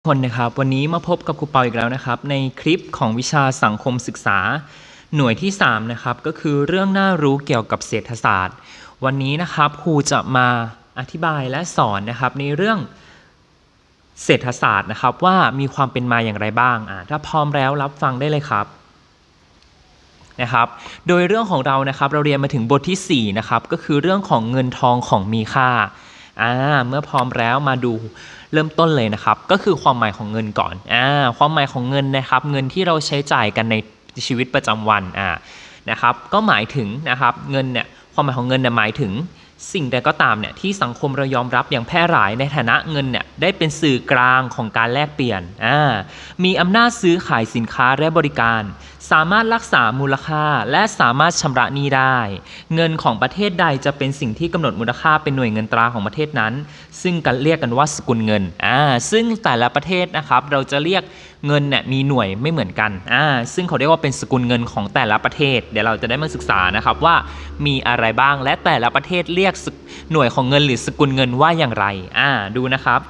ทุกคนนะครับวันนี้มาพบกับครูเปาอีกแล้วนะครับ ในคลิปของวิชาสังคมศึกษา หน่วยที่3นะครับก็คือเรื่องน่ารู้เกี่ยวกับเศรษฐศาสตร์ วันนี้นะครับครูจะมาอธิบายและสอนนะครับในเรื่องเศรษฐศาสตร์นะครับ ว่ามีความเป็นมาอย่างไรบ้างอ่าถ้าพร้อมแล้วรับฟังได้เลยครับนะครับ โดยเรื่องของเรานะครับเราเรียนมาถึงบทที่4นะครับก็คือเรื่องของเงินทองของมีค่า อ่าเมื่อพร้อมแล้วมาดูเริ่มต้นเลยนะครับ ก็คือความหมายของเงินก่อนอ่าความหมายของเงินนะครับ เงินที่เราใช้จ่ายกันในชีวิตประจำวันอ่านะครับ ก็หมายถึงนะครับเงินเนี่ยความหมายของเงินเนี่ยหมายถึงสิ่งใดก็ตามเนี่ยที่สังคมเรายอมรับอย่างแพร่หลายในฐานะเงินเนี่ย ได้เป็นสื่อกลางของการแลกเปลี่ยน มีอำนาจซื้อขายสินค้าและบริการ สามารถรักษามูลค่าและสามารถชำระหนี้ได้ เงินของประเทศใดจะเป็นสิ่งที่กำหนดมูลค่าเป็นหน่วยเงินตราของประเทศนั้น ซึ่งกันเรียกกันว่าสกุลเงิน ซึ่งแต่ละประเทศนะครับเราจะเรียกเงินเนี่ยมีหน่วยไม่เหมือนกัน อ่า ซึ่งเขาเรียกว่าเป็นสกุลเงินของแต่ละประเทศ เดี๋ยวเราจะได้มาศึกษานะครับว่ามีอะไรบ้างและแต่ละประเทศเรียกหน่วยของเงินหรือสกุลเงินว่าอย่างไร อ่า ดูนะครับ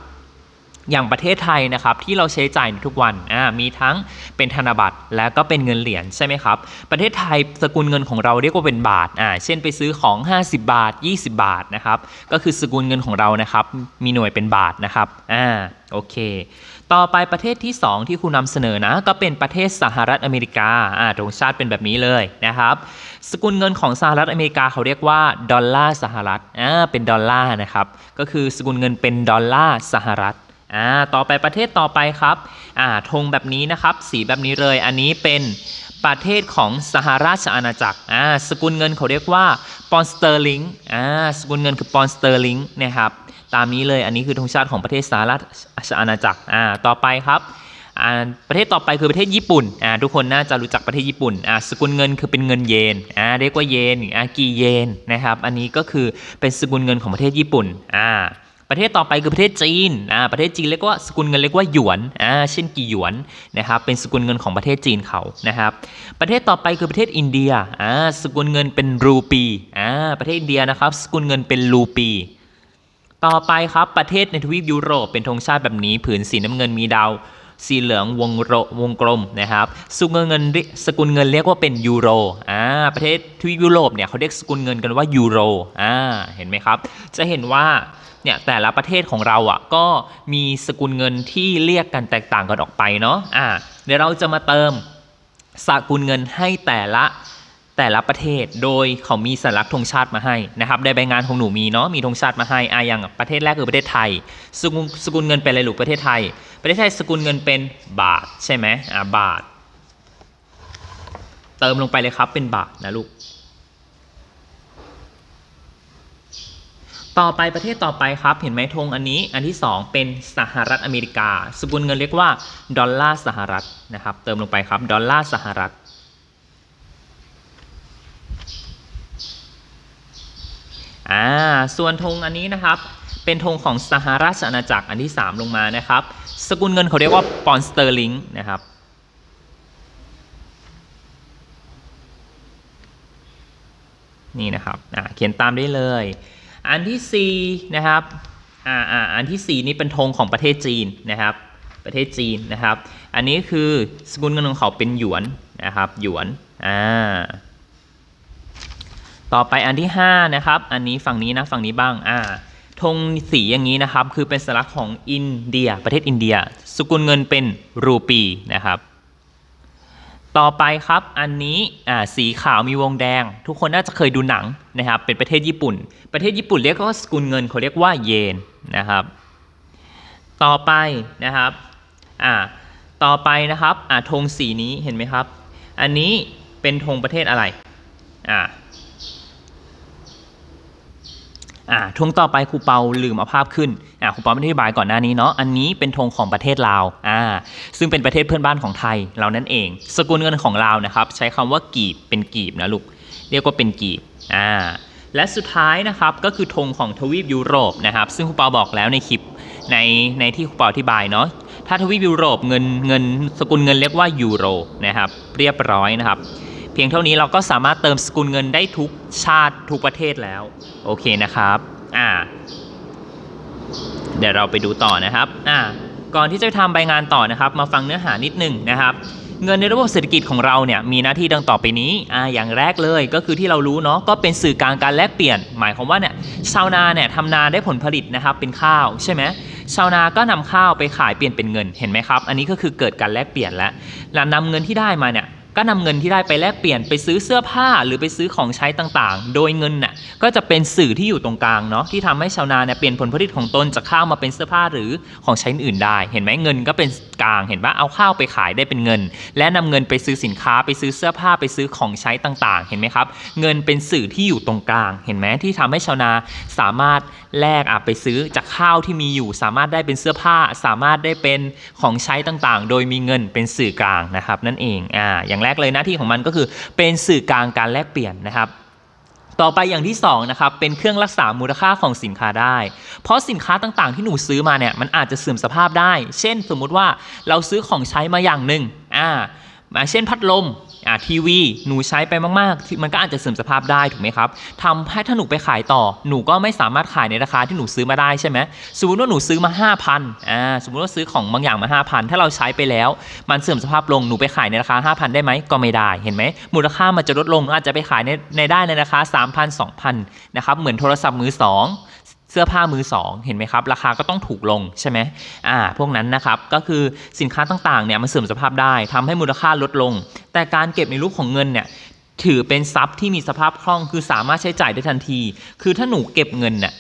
อย่างประเทศไทยนะครับที่เราใช้จ่ายในทุกวันมีทั้งเป็นธนบัตรและก็เป็นเงินเหรียญใช่ไหมครับ ประเทศไทยสกุลเงินของเราเรียกว่าเป็นบาทอ่าเช่นไปซื้อของ 50 บาท 20 บาทนะครับก็คือสกุลเงินของเรานะครับมีหน่วยเป็นบาทนะครับอ่าโอเค ต่อไปประเทศที่ 2 ที่ครูนำเสนอนะก็เป็นประเทศสหรัฐอเมริกาอ่าตรงชาติเป็นแบบนี้เลยนะครับ สกุลเงินของสหรัฐอเมริกาเขาเรียกว่าดอลลาร์สหรัฐอ่าเป็นดอลลาร์นะครับก็คือสกุลเงินเป็นดอลลาร์สหรัฐ อ่าต่อไปประเทศต่อไปครับอ่าธงแบบนี้นะครับ สีแบบนี้เลยอันนี้เป็นประเทศของสหราชอาณาจักรอ่าสกุลเงินเขาเรียกว่าปอนสเตอร์ลิงอ่าสกุลเงินคือปอนสเตอร์ลิงนะครับตามนี้เลยอันนี้คือธงชาติของประเทศสหราชอาณาจักรอ่าต่อไปครับอ่าประเทศต่อไปคือประเทศญี่ปุ่นอ่าทุกคนน่าจะรู้จักประเทศญี่ปุ่นอ่าสกุลเงินคือเป็นเงินเยนอ่าเรียกว่าเยนอ่ากีเยนนะครับอันนี้ก็คือเป็นสกุลเงินของประเทศญี่ปุ่นอ่า ประเทศต่อไปคือประเทศจีนอ่าประเทศจีนเรียกว่าสกุลเงินเรียกว่าหยวนอ่าเช่นกี่หยวนนะครับเป็นสกุลเงินของประเทศจีนเขานะครับประเทศต่อไปคือประเทศอินเดียอ่าสกุลเงินเป็นรูปีอ่าประเทศอินเดียนะครับสกุลเงินเป็นรูปีต่อไปครับประเทศในทวีปยุโรปเป็นธงชาติแบบนี้ผืนสีน้ำเงินมีดาว สีเหลืองวงโรวงกลมนะครับสกุลเงินเรียสกุลเงินเรียกว่าเป็นยูโรอ่าประเทศทวีปยุโรปเนี่ยเขาเรียกสกุลเงินกันว่ายูโรอ่าเห็นไหมครับ จะเห็นว่าเนี่ยแต่ละประเทศของเราอะก็มีสกุลเงินที่เรียกกันแตกต่างกันออกไปเนาะอ่าเดี๋ยวเราจะมาเติมสกุลเงินให้แต่ละ แต่ละประเทศโดยเขามีสัญลักษณ์ธงชาติมาให้นะครับในใบงานของหนูมีเนาะมีธงชาติมาให้อาอย่างประเทศแรกคือประเทศไทย สกุลสกุลเงินเป็นอะไรลูกประเทศไทย ประเทศไทยสกุลเงินเป็นบาทใช่ไหมอ่าบาท เติมลงไปเลยครับเป็นบาทนะลูกต่อไปประเทศต่อไปครับ เห็นไหมธงอันนี้อันที่ 2 เป็นสหรัฐอเมริกา สกุลเงินเรียกว่าดอลลาร์สหรัฐนะครับ เติมลงไปครับดอลลาร์สหรัฐ อ่าส่วนธงอันนี้นะครับ เป็นธงของสหราชอาณาจักรอันที่ 3 ลงมานะครับ สกุลเงินเขาเรียกว่าปอนด์สเตอร์ลิงนะครับนี่นะครับอ่าเขียนตามได้เลย อันที่4นะครับอ่าอ่าอันที่ 4 นี่เป็นธงของประเทศจีนนะครับ ประเทศจีนนะครับ อันนี้คือสกุลเงินของเขาเป็นหยวนนะครับหยวนอ่า ต่อไปอันที่ 5 นะครับ อันนี้ฝั่งนี้นะฝั่งนี้บ้างอ่าธงสีอย่างนี้นะครับ คือเป็นสัญลักษณ์ของอินเดีย ประเทศอินเดีย สกุลเงินเป็นรูปีนะครับ ต่อไปครับอันนี้อ่าสีขาวมีวงแดง ทุกคนน่าจะเคยดูหนังนะครับ เป็นประเทศญี่ปุ่น ประเทศญี่ปุ่นเรียกว่าสกุลเงินเขาเรียกว่าเยนนะครับ ต่อไปนะครับอ่าต่อไปนะครับอ่าธงสีนี้เห็นไหมครับ อันนี้เป็นธงประเทศอะไรอ่า อ่าธงต่อไปครูเปาลืมเอาภาพขึ้นอ่าครูเปาไม่ได้อธิบายก่อนหน้านี้เนาะอันนี้เป็นธงของประเทศลาวอ่าซึ่งเป็นประเทศเพื่อนบ้านของไทยเรานั่นเอง สกุลเงินของลาวนะครับ ใช้คำว่ากีบเป็นกีบนะลูกเรียกว่าเป็นกีบอ่าและสุดท้ายนะครับก็คือธงของทวีปยุโรปนะครับ ซึ่งครูเปาบอกแล้วในคลิปในในที่ครูเปาอธิบายเนาะถ้าทวีปยุโรปเงินเงินสกุลเงินเรียกว่ายูโรนะครับเรียบร้อยนะครับ เพียงเท่านี้เราก็สามารถเติมสกุลเงินได้ทุกชาติทุกประเทศแล้ว โอเคนะครับอ่าเดี๋ยวเราไปดูต่อนะครับอ่าก่อนที่จะทำใบงานต่อนะครับ มาฟังเนื้อหานิดหนึ่งนะครับ เงินในระบบเศรษฐกิจของเราเนี่ยมีหน้าที่ดังต่อไปนี้อ่าอย่างแรกเลยก็คือที่เรารู้เนาะก็เป็นสื่อกลางการแลกเปลี่ยน หมายความว่าเนี่ยชาวนาเนี่ยทำนาได้ผลผลิตนะครับเป็นข้าวใช่ไหมชาวนาก็นำข้าวไปขายเปลี่ยนเป็นเงินเห็นไหมครับ อันนี้ก็คือเกิดการแลกเปลี่ยนแล้วแล้วนำเงินที่ได้มาเนี่ย ก็นำเงินที่ได้ไปแลกเปลี่ยนไปซื้อเสื้อผ้าหรือไปซื้อของใช้ต่างๆ โดยเงินน่ะก็จะเป็นสื่อที่อยู่ตรงกลางเนาะที่ทำให้ชาวนาเนี่ยเปลี่ยนผลผลิตของตนจากข้าวมาเป็นเสื้อผ้าหรือของใช้อื่นได้ เห็นไหมเงินก็เป็นกลางเห็นว่าเอาข้าวไปขายได้เป็นเงิน และนำเงินไปซื้อสินค้าไปซื้อเสื้อผ้าไปซื้อของใช้ต่างๆ เห็นไหมครับ เงินเป็นสื่อที่อยู่ตรงกลาง เห็นไหมที่ทำให้ชาวนาสามารถแลกอะไปซื้อจากข้าวที่มีอยู่ สามารถได้เป็นเสื้อผ้า สามารถได้เป็นของใช้ต่างๆ โดยมีเงินเป็นสื่อกลางนะครับนั่นเองอ่าอย่างแรกเลยหน้าที่ของมันก็คือ เป็นสื่อกลางการแลกเปลี่ยนนะครับต่อไปอย่างที่2นะครับเป็นเครื่องรักษามูลค่าของสินค้าได้ เพราะสินค้าต่างๆ ที่หนูซื้อมาเนี่ยมันอาจจะเสื่อมสภาพได้ เช่นสมมุติว่าเราซื้อของใช้มาอย่างหนึ่งอ่า เช่นพัดลมอ่าทีวีหนูใช้ไปมากๆ มันก็อาจจะเสื่อมสภาพได้ถูกไหมครับทำให้ถ้าหนูไปขายต่อ หนูก็ไม่สามารถขายในราคาที่หนูซื้อมาได้ใช่ไหมสมมติว่าหนูซื้อมา 5,000อ่าสมมติว่าซื้อของบางอย่างมา 5,000 ถ้าเราใช้ไปแล้ว มันเสื่อมสภาพลงหนูไปขายในราคา 5,000 ได้ไหมก็ไม่ได้เห็นไหมมูลค่ามันจะลดลงอาจจะไปขายในในได้ในราคา3,000 2,000นะครับเหมือนโทรศัพท์มือสอง เสื้อผ้ามือสองเห็นไหมครับ ราคาก็ต้องถูกลงใช่ไหมอ่าพวกนั้นนะครับก็คือสินค้าต่างๆเนี่ยมันเสื่อมสภาพได้ทำให้มูลค่าลดลง แต่การเก็บในรูปของเงินเนี่ยถือเป็นทรัพย์ที่มีสภาพคล่องคือสามารถใช้จ่ายได้ทันที คือถ้าหนูเก็บเงินเนี่ย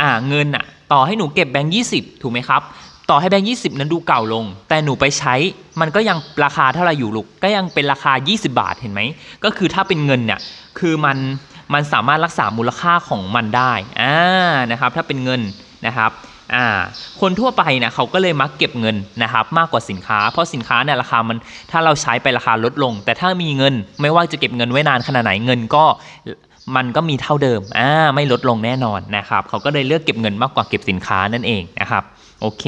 อ่าเงินอะต่อให้หนูเก็บแบงค์ยี่สิบถูกไหมครับต่อให้แบงค์ยี่สิบนั้นดูเก่าลง แต่หนูไปใช้มันก็ยังราคาเท่าไหร่อยู่ลูกก็ยังเป็นราคา 20 บาทเห็นไหมก็คือถ้าเป็นเงินเนี่ยคือมัน มันสามารถรักษามูลค่าของมันได้อ่านะครับถ้าเป็นเงินนะครับอ่าคนทั่วไปเนี่ยเขาก็เลยมักเก็บเงินนะครับมากกว่าสินค้า เพราะสินค้าเนี่ยราคามันถ้าเราใช้ไปราคาลดลง แต่ถ้ามีเงินไม่ว่าจะเก็บเงินไว้นานขนาดไหนเงินก็มันก็มีเท่าเดิมอ่าไม่ลดลงแน่นอนนะครับเขาก็เลยเลือกเก็บเงินมากกว่าเก็บสินค้านั่นเองนะครับโอเค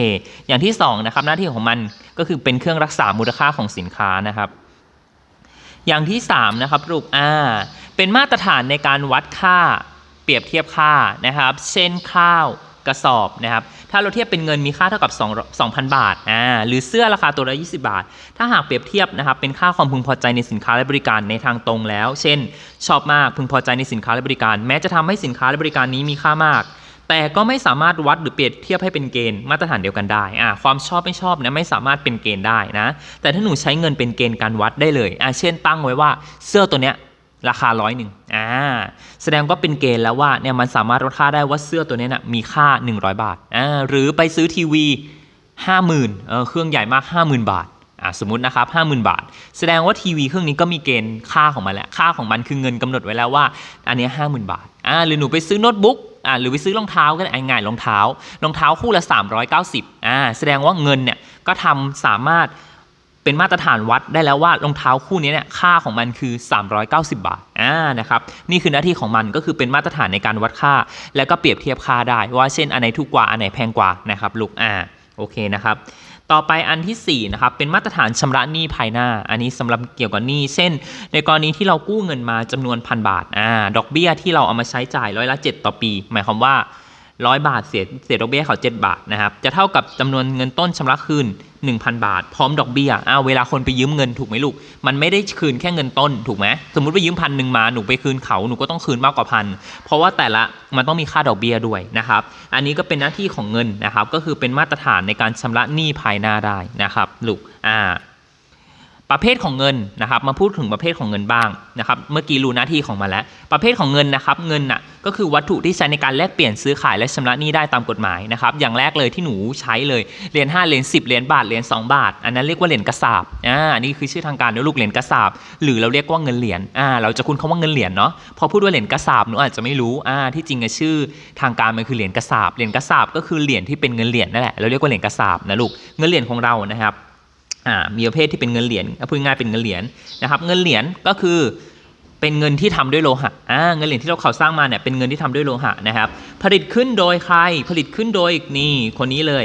อย่างที่สองนะครับหน้าที่ของมันก็คือเป็นเครื่องรักษามูลค่าของสินค้านะครับ อย่างที่สามนะครับลูกอ่า เป็นมาตรฐานในการวัดค่าเปรียบเทียบค่านะครับ เช่นข้าวกระสอบนะครับ ถ้าเราเทียบเป็นเงินมีค่าเท่ากับ 2 2,000 บาทอ่าหรือเสื้อราคาตัวละ 20 บาท ถ้าหากเปรียบเทียบนะครับ เป็นค่าความพึงพอใจในสินค้าและบริการในทางตรงแล้ว เช่น ชอบมากพึงพอใจในสินค้าและบริการ แม้จะทำให้สินค้าและบริการนี้มีค่ามาก แต่ก็ไม่สามารถวัดหรือเปรียบเทียบให้เป็นเกณฑ์มาตรฐานเดียวกันได้อ่าความชอบไม่ชอบเนี่ยไม่สามารถเป็นเกณฑ์ได้นะ แต่ถ้าหนูใช้เงินเป็นเกณฑ์การวัดได้เลยอ่าเช่น ตั้งไว้ว่าเสื้อตัวเนี้ย ราคาร้อยหนึ่งอ่าแสดงว่าเป็นเกณฑ์แล้วว่าเนี่ยมันสามารถวัดค่าได้ว่าเสื้อตัวนี้นะ่ะมีค่า 100 บาทอ่าหรือไปซื้อทีวี 50,000เออเครื่องใหญ่มาก 50,000 บาทอ่าสมมตินะครับ50,000 บาท แสดงว่าทีวีเครื่องนี้ก็มีเกณฑ์ค่าของมันแหละค่าของมันคือเงินกำหนดไว้แล้วว่า อันนี้50,000 บาทอ่าหรือหนูไปซื้อโน้ตบุ๊กอ่าหรือไปซื้อรองเท้าก็ได้ง่ายๆรองเท้ารองเท้าคู่ละ 390อ่าแสดงว่าเงินเนี่ยก็ทำสามารถ เป็นมาตรฐานวัดได้แล้วว่ารองเท้าคู่นี้เนี่ยค่าของมันคือ 390 บาทอ่านะครับนี่คือหน้าที่ของมันก็คือเป็นมาตรฐานในการวัดค่า แล้วก็เปรียบเทียบค่าได้ว่าเช่นอันไหนถูกกว่าอันไหนแพงกว่านะครับลูกอ่าโอเคนะครับต่อไปอันที่4นะครับเป็นมาตรฐานชำระหนี้ภายหน้า อันนี้สำหรับเกี่ยวกับหนี้เช่น ในกรณีที่เรากู้เงินมาจำนวนพันบาทอ่าดอกเบี้ยที่เราเอามาใช้จ่ายร้อยละ 7 ต่อปี หมายความว่าร้อยบาทเสียเสียดอกเบี้ยเขา 7 บาทนะครับ จะเท่ากับจำนวนเงินต้นชำระคืน 1,000 บาท พร้อมดอกเบี้ยอ้าวเวลาคนไปยืมเงินถูกไหมลูก มันไม่ได้คืนแค่เงินต้นถูกไหมสมมติไปยืมพันหนึ่งมาหนูไปคืนเขาหนูก็ต้องคืนมากกว่าพันเพราะว่าแต่ละมันต้องมีค่าดอกเบี้ยด้วยนะครับอันนี้ก็เป็นหน้าที่ของเงินนะครับก็คือเป็นมาตรฐานในการชำระหนี้ภายหน้าได้นะครับลูกอ่า ประเภทของเงินนะครับ มาพูดถึงประเภทของเงินบ้างนะครับ เมื่อกี้รู้หน้าที่ของมันแล้ว ประเภทของเงินนะครับ เงินน่ะก็คือวัตถุที่ใช้ในการแลกเปลี่ยนซื้อขายและชำระหนี้ได้ตามกฎหมายนะครับ อย่างแรกเลยที่หนูใช้เลยเหรียญ5เหรียญ10เหรียญบาทเหรียญ2บาท อันนั้นเรียกว่าเหรียญกระสาบอ่าอันนี้คือชื่อทางการนะลูกเหรียญกระสาบหรือเราเรียกว่าเงินเหรียญอ่าเราจะคุ้นคำว่าเงินเหรียญเนาะพอพูดว่าเหรียญกระสาบหนูอาจจะไม่รู้อ่าที่จริงอะชื่อทางการมันคือเหรียญกระสาบเหรียญกระสาบก็คือเหรียญที่เป็นเงินเหรียญนั่นแหละเราเรียกว่าเหรียญกระสาบนะลูกเงินเหรียญของเรานะครับ อ่ามีประเภทที่เป็นเงินเหรียญอาพูดง่ายเป็นเงินเหรียญนะครับ เงินเหรียญก็คือเป็นเงินที่ทำด้วยโลหะอ่าเงินเหรียญที่เราเขาสร้างมาเนี่ยเป็นเงินที่ทำด้วยโลหะนะครับ ผลิตขึ้นโดยใคร ผลิตขึ้นโดยนี่คนนี้เลย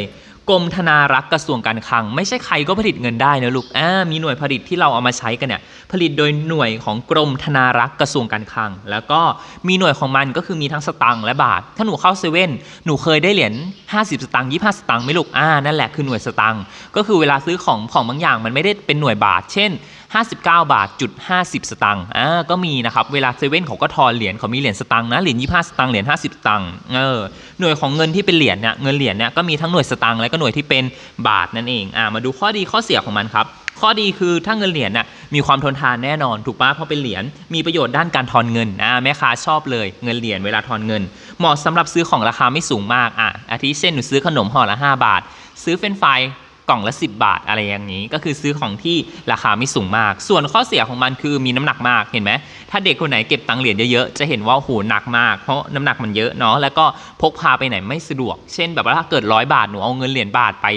กรมธนารักษ์กระทรวงการคลัง ไม่ใช่ใครก็ผลิตเงินได้นะลูกอ่ามีหน่วยผลิตที่เราเอามาใช้กันเนี่ยผลิตโดยหน่วยของกรมธนารักษ์กระทรวงการคลัง แล้วก็มีหน่วยของมันก็คือมีทั้งสตังค์และบาท ถ้าหนูเข้าเซเว่นหนูเคยได้เหรียญ50 สตังค์25 สตังค์ไม่ลูกอ่านั่นแหละคือหน่วยสตังค์ก็คือเวลาซื้อของของบางอย่างมันไม่ได้เป็นหน่วยบาท เช่น 59 บาทจุด50 สตางค์อ่าก็มีนะครับเวลาเซเว่นเขาก็ทอนเหรียญเขามีเหรียญสตางค์นะเหรียญ25 สตางค์เหรียญ50 สตางค์เออหน่วยของเงินที่เป็นเหรียญเนี่ยเงินเหรียญเนี่ยก็มีทั้งหน่วยสตางค์และก็หน่วยที่เป็นบาทนั่นเองอ่ามาดูข้อดีข้อเสียของมันครับข้อดีคือถ้าเงินเหรียญน่ะมีความทนทานแน่นอนถูกปะเพราะเป็นเหรียญมีประโยชน์ด้านการทอนเงินอ่าแม่ค้าชอบเลยเงินเหรียญเวลาทอนเงิน เหมาะสำหรับซื้อของราคาไม่สูงมากอะอาทิเช่นหนูซื้อขนมห่อละ 5 บาท ซื้อเฟรนฟราย กล่องละ 10 บาทอะไรอย่างนี้ ก็คือซื้อของที่ราคาไม่สูงมาก ส่วนข้อเสียของมันคือมีน้ำหนักมากเห็นไหมถ้าเด็กคนไหนเก็บตังเหรียญเยอะๆจะเห็นว่าโหหนักมาก เพราะน้ำหนักมันเยอะเนาะแล้วก็พกพาไปไหนไม่สะดวก เช่น แบบว่าถ้าเกิดร้อยบาทหนูเอาเงินเหรียญบาทไป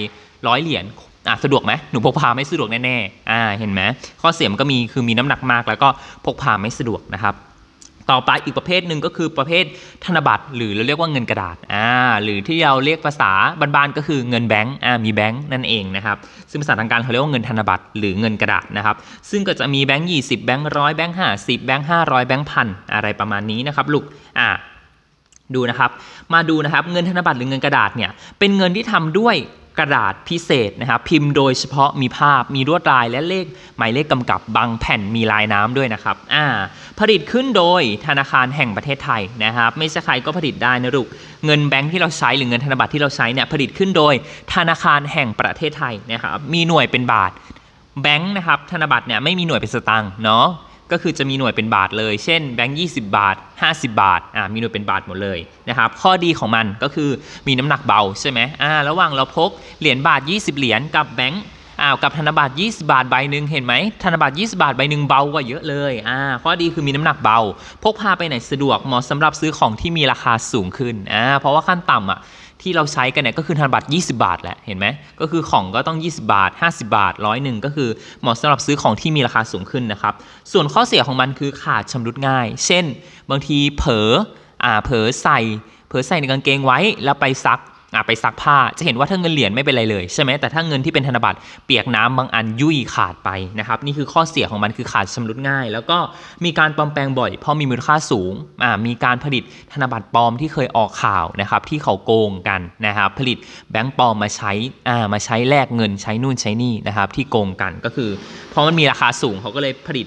ร้อยเหรียญอะสะดวกไหมหนูพกพาไม่สะดวกแน่ๆอ่าเห็นไหมข้อเสียมันก็มีคือมีน้ำหนักมาก แล้วก็พกพาไม่สะดวกนะครับ ต่อไปอีกประเภทหนึ่งก็คือประเภทธนบัตร หรือเราเรียกว่าเงินกระดาษอ่าหรือที่เราเรียกภาษาบ้านๆก็คือเงินแบงก์อ่ามีแบงก์นั่นเองนะครับซึ่งภาษาทางการเขาเรียกว่าเงินธนบัตรหรือเงินกระดาษนะครับซึ่งก็จะมีแบงก์ยี่สิบแบงก์ร้อยแบงก์ห้าสิบแบงก์ห้าร้อยแบงก์พันอะไรประมาณนี้นะครับลูกอ่าดูนะครับ มาดูนะครับ เงินธนบัตรหรือเงินกระดาษเนี่ย เป็นเงินที่ทำด้วย กระดาษพิเศษนะครับพิมพ์โดยเฉพาะมีภาพมีลวดลายและเลขหมายเลขกำกับบางแผ่นมีลายน้ำด้วยนะครับอ่าผลิตขึ้นโดยธนาคารแห่งประเทศไทยนะครับไม่ใช่ใครก็ผลิตได้นะลูกเงินแบงค์ที่เราใช้หรือเงินธนบัตรที่เราใช้เนี่ยผลิตขึ้นโดยธนาคารแห่งประเทศไทยนะครับมีหน่วยเป็นบาทแบงค์นะครับธนบัตรเนี่ยไม่มีหน่วยเป็นสตางค์เนาะ ก็คือจะมีหน่วยเป็นบาทเลย เช่นแบงค์20บาท 50 บาทอ่ามีหน่วยเป็นบาทหมดเลยนะครับข้อดีของมันก็คือมีน้ำหนักเบาใช่ไหมอ่าระหว่างเราพกเหรียญบาท 20 เหรียญกับแบงค์อ้าวกับธนบัตร 20 บาทใบหนึ่งเห็นไหมธนบัตร 20 บาทใบหนึ่งเบากว่าเยอะเลยอ่าข้อดีคือมีน้ำหนักเบา พกพาไปไหนสะดวกเหมาะสำหรับซื้อของที่มีราคาสูงขึ้นอ่าเพราะว่าขั้นต่ำอะ ที่เราใช้กันเนี่ยก็คือธนบัตร 20 บาทแหละเห็นไหมก็คือของก็ต้อง 20 บาท 50 บาทร้อยหนึ่งก็คือเหมาะสำหรับซื้อของที่มีราคาสูงขึ้นนะครับ ส่วนข้อเสียของมันคือขาดชำรุดง่าย เช่น บางทีเผลออ่าเผลอใส่เผลอใส่ในกางเกงไว้แล้วไปซัก ไปซักผ้าจะเห็นว่าถ้าเงินเหรียญไม่เป็นไรเลยใช่ไหมแต่ถ้าเงินที่เป็นธนบัตรเปียกน้ำบางอันยุ่ยขาดไปนะครับนี่คือข้อเสียของมันคือขาดชำรุดง่าย แล้วก็มีการปลอมแปลงบ่อยเพราะมีมูลค่าสูงอ่ามีการผลิตธนบัตรปลอมที่เคยออกข่าวนะครับที่เขาโกงกันนะครับผลิตแบงก์ปลอมมาใช้อ่ามาใช้แลกเงินใช้นู่นใช้นี่นะครับที่โกงกันก็คือเพราะมันมีราคาสูงเขาก็เลยผลิต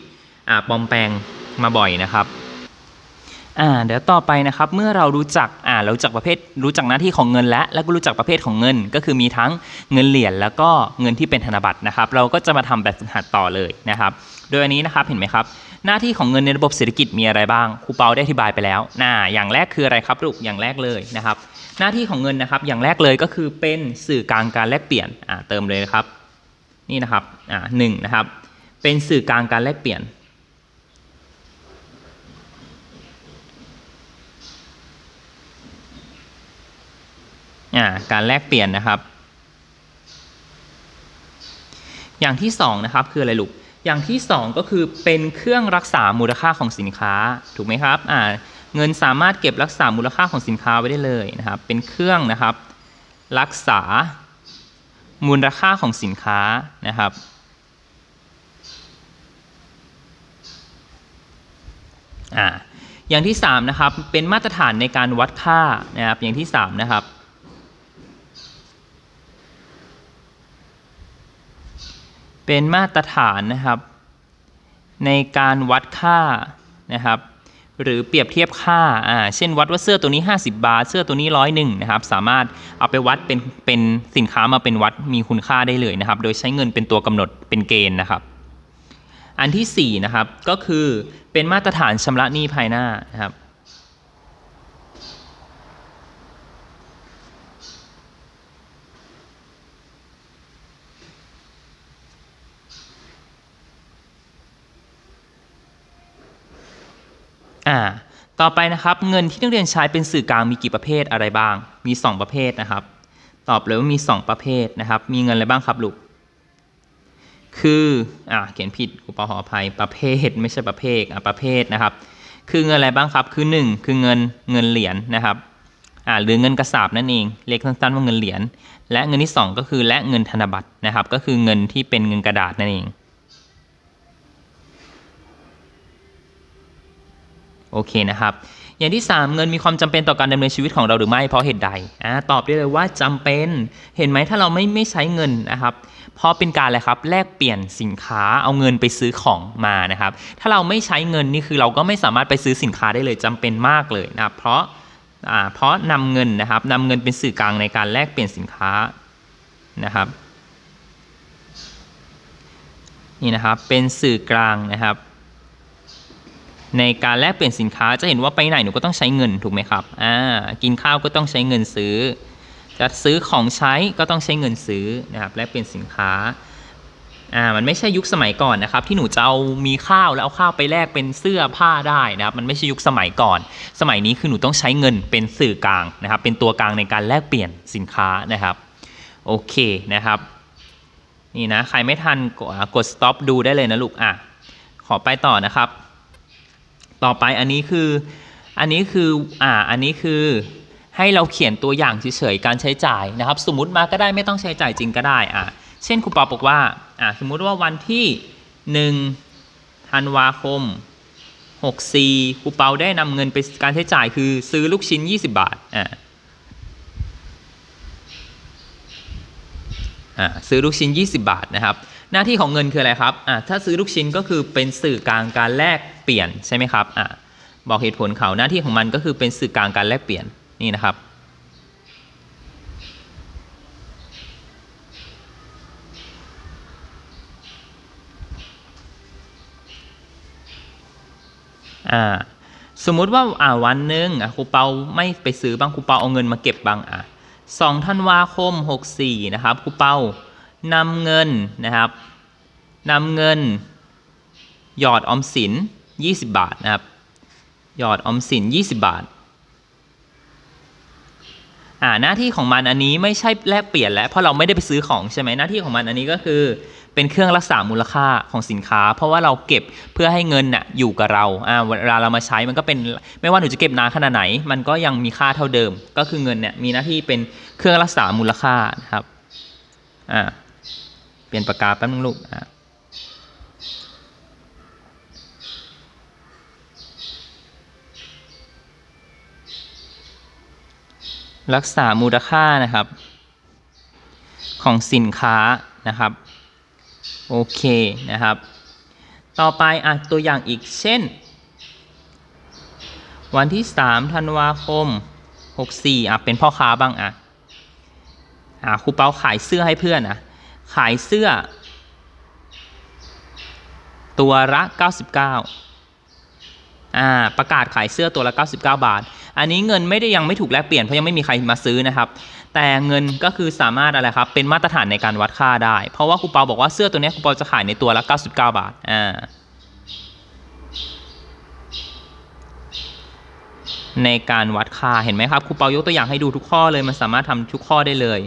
อ่าปลอมแปลงมาบ่อยนะครับ อ่าเดี๋ยวต่อไปนะครับเมื่อเรารู้จักอ่าเรารู้จักประเภทรู้จักหน้าที่ของเงินและแล้วก็รู้จักประเภทของเงิน ก็คือมีทั้งเงินเหรียญแล้วก็เงินที่เป็นธนบัตรนะครับ เราก็จะมาทำแบบฝึกหัดต่อเลยนะครับ โดยอันนี้นะครับเห็นไหมครับ หน้าที่ของเงินในระบบเศรษฐกิจมีอะไรบ้างครูเปาได้อธิบายไปแล้วน่าอย่างแรกคืออะไรครับลูกอย่างแรกเลยนะครับ หน้าที่ของเงินนะครับ อย่างแรกเลยก็คือเป็นสื่อกลางการแลกเปลี่ยนอ่าเติมเลยนะครับ นี่นะครับอ่าหนึ่งนะครับ เป็นสื่อกลางการแลกเปลี่ยน อ่าการแลกเปลี่ยนนะครับ อย่างที่สองนะครับคืออะไรลูกอย่างที่สองก็คือเป็นเครื่องรักษามูลค่าของสินค้าถูกไหมครับอ่าเงินสามารถเก็บรักษามูลค่าของสินค้าไว้ได้เลยนะครับ เป็นเครื่องนะครับ รักษามูลค่าของสินค้านะครับ อ่าอย่างที่สามนะครับเป็นมาตรฐานในการวัดค่านะครับอย่างที่สามนะครับ เป็นมาตรฐานนะครับ ในการวัดค่านะครับ หรือเปรียบเทียบค่าอ่าเช่นวัดว่าเสื้อตัวนี้ 50 บาท เสื้อตัวนี้ร้อยหนึ่งนะครับ สามารถเอาไปวัดเป็นเป็นสินค้ามาเป็นวัดมีคุณค่าได้เลยนะครับ โดยใช้เงินเป็นตัวกำหนดเป็นเกณฑ์นะครับ อันที่4นะครับก็คือเป็นมาตรฐานชำระหนี้ภายหน้านะครับ อ่าต่อไปนะครับเงินที่นักเรียนใช้เป็นสื่อกลางมีกี่ประเภทอะไรบ้าง มี 2 ประเภทนะครับ ตอบเลยว่ามี 2 ประเภทนะครับ มีเงินอะไรบ้างครับลูกคืออ่าเขียนผิดครูปอขออภัยประเภทไม่ใช่ประเภทอะประเภทนะครับ คือเงินอะไรบ้างครับคือ 1 คือเงินเงินเหรียญนะครับอ่าหรือเงินกระสาบนั่นเองเรียกสั้นๆว่าเงินเหรียญและเงินที่สองก็คือและเงินธนบัตรนะครับ ก็คือเงินที่เป็นเงินกระดาษนั่นเอง โอเคนะครับ อย่างที่ 3 เงินมีความจำเป็นต่อการดำเนินชีวิตของเราหรือไม่เพราะเหตุใดอ่าตอบได้เลยว่าจำเป็นเห็นไหมถ้าเราไม่ไม่ใช้เงินนะครับเพราะเป็นการอะไรครับแลกเปลี่ยนสินค้าเอาเงินไปซื้อของมานะครับ ถ้าเราไม่ใช้เงินนี่คือเราก็ไม่สามารถไปซื้อสินค้าได้เลยจำเป็นมากเลยนะครับเพราะอ่าเพราะนำเงินนะครับนำเงินเป็นสื่อกลางในการแลกเปลี่ยนสินค้านะครับนี่นะครับเป็นสื่อกลางนะครับ ในการแลกเปลี่ยนสินค้าจะเห็นว่าไปไหนหนูก็ต้องใช้เงินถูกไหมครับอ่ากินข้าวก็ต้องใช้เงินซื้อ จะซื้อของใช้ก็ต้องใช้เงินซื้อนะครับแลกเปลี่ยนสินค้าอ่ามันไม่ใช่ยุคสมัยก่อนนะครับที่หนูจะเอามีข้าวแล้วเอาข้าวไปแลกเป็นเสื้อผ้าได้นะครับมันไม่ใช่ยุคสมัยก่อน สมัยนี้คือหนูต้องใช้เงินเป็นสื่อกลางนะครับ เป็นตัวกลางในการแลกเปลี่ยนสินค้านะครับโอเคนะครับนี่นะใครไม่ทันกดกด stop ดูได้เลยนะลูกอะขอไปต่อนะครับ ต่อไปอันนี้คืออันนี้คืออ่าอันนี้คือให้เราเขียนตัวอย่างเฉยๆการใช้จ่ายนะครับ สมมติมาก็ได้ไม่ต้องใช้จ่ายจริงก็ได้อะเช่นครูปอบอกว่าอ่าสมมุติว่าวันที่1ธันวาคม64ครูเปาได้นำเงินไปการใช้จ่ายคือซื้อลูกชิ้น 20 บาทอ่าอ่าซื้อลูกชิ้น 20 บาทนะครับ หน้าที่ของเงินคืออะไรครับอ่าถ้าซื้อลูกชิ้นก็คือเป็นสื่อกลางการแลก เปลี่ยนใช่ไหมครับอ่าบอกเหตุผลเขาหน้าที่ของมันก็คือเป็นสื่อกลางการแลกเปลี่ยนนี่นะครับอ่าสมมุติว่าอ่าวันหนึ่งอะครูเปาไม่ไปซื้อบางครูเปาเอาเงินมาเก็บบางอะสองธันวาคม 64 นะครับครูเปานำเงินนะครับนำเงิน หยอดออมสิน 20 บาทนะครับ หยอดออมสิน 20 บาท อ่าหน้าที่ของมันอันนี้ไม่ใช่แลกเปลี่ยนแล้วเพราะเราไม่ได้ไปซื้อของใช่ไหมหน้าที่ของมันอันนี้ก็คือเป็นเครื่องรักษามูลค่าของสินค้า เพราะว่าเราเก็บเพื่อให้เงินน่ะอยู่กับเราอ่าเวลาเรามาใช้มันก็เป็นไม่ว่าหนูจะเก็บนานขนาดไหน มันก็ยังมีค่าเท่าเดิม ก็คือเงินเนี่ยมีหน้าที่เป็นเครื่องรักษามูลค่านะครับอ่าเปลี่ยนปากกาแป๊บนึงลูกอ่า รักษามูลค่านะครับ ของสินค้านะครับ โอเคนะครับ ต่อไปอะตัวอย่างอีกเช่น วันที่3ธันวาคม 64อะเป็นพ่อค้าบ้างอะอะครูเปาขายเสื้อให้เพื่อนอะขายเสื้อ ตัวละ 99 อ่าประกาศขายเสื้อตัวละ 99 บาท อันนี้เงินไม่ได้ยังไม่ถูกแลกเปลี่ยนเพราะยังไม่มีใครมาซื้อนะครับ แต่เงินก็คือสามารถอะไรครับเป็นมาตรฐานในการวัดค่าได้ เพราะว่าครูเปาบอกว่าเสื้อตัวนี้ครูเปาจะขายในตัวละ 99 บาทอ่าในการวัดค่าเห็นไหมครับครูเปายกตัวอย่างให้ดูทุกข้อเลยมันสามารถทำทุกข้อได้เลย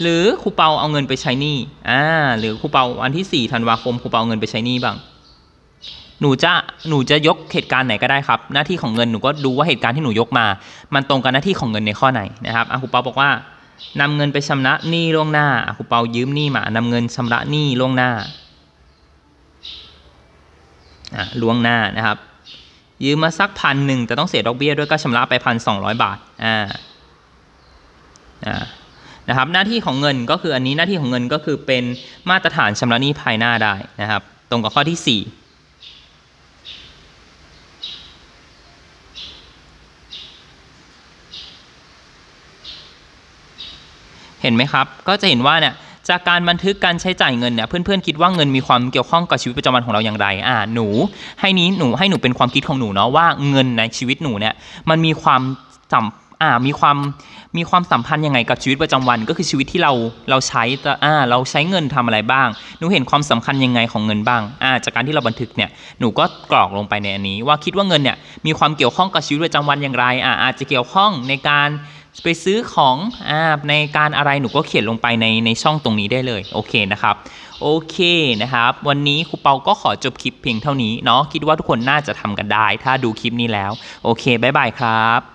หรือครูเปาเอาเงินไปใช้หนี้อ่าหรือครูเปาวันที่4ธันวาคมครูเปาเอาเงินไปใช้หนี้บ้าง หนูจะหนูจะยกเหตุการณ์ไหนก็ได้ครับ หน้าที่ของเงินหนูก็ดูว่าเหตุการณ์ที่หนูยกมา มันตรงกับหน้าที่ของเงินในข้อไหนนะครับอะครูเปาบอกว่านำเงินไปชำระหนี้ล่วงหน้าอะครูเปายืมหนี้มานำเงินชำระหนี้ล่วงหน้าอะล่วงหน้านะครับ ยืมมาสักพันหนึ่งแต่ต้องเสียดอกเบี้ยด้วยก็ชำระไปพันสองร้อยบาทอ่าอ่านะครับหน้าที่ของเงินก็คืออันนี้หน้าที่ของเงินก็คือเป็นมาตรฐานชำระหนี้ภายหน้าได้นะครับ ตรงกับข้อที่สี่ เห็นไหมครับ ก็จะเห็นว่าเนี่ยจากการบันทึกการใช้จ่ายเงินเนี่ยเพื่อนๆคิดว่าเงินมีความเกี่ยวข้องกับชีวิตประจำวันของเราอย่างไรอ่าหนู ให้นี้หนูให้หนูเป็นความคิดของหนูเนาะว่าเงินในชีวิตหนูเนี่ยมันมีความสัมอ่ามีความมีความสัมพันธ์ยังไงกับชีวิตประจำวัน ก็คือชีวิตที่เราเราใช้แต่อ่าเราใช้เงินทำอะไรบ้าง หนูเห็นความสำคัญยังไงของเงินบ้างอ่าจากการที่เราบันทึกเนี่ยหนูก็กรอกลงไปในอันนี้ ว่าคิดว่าเงินเนี่ยมีความเกี่ยวข้องกับชีวิตประจำวันอย่างไรอ่าอาจจะเกี่ยวข้องในการ ไปซื้อของอ่าในการอะไรหนูก็เขียนลงไปในในช่องตรงนี้ได้เลยโอเคนะครับโอเคนะครับ วันนี้ครูเปาก็ขอจบคลิปเพียงเท่านี้เนาะคิดว่าทุกคนน่าจะทำกันได้ ถ้าดูคลิปนี้แล้ว โอเคบ๊ายบายครับ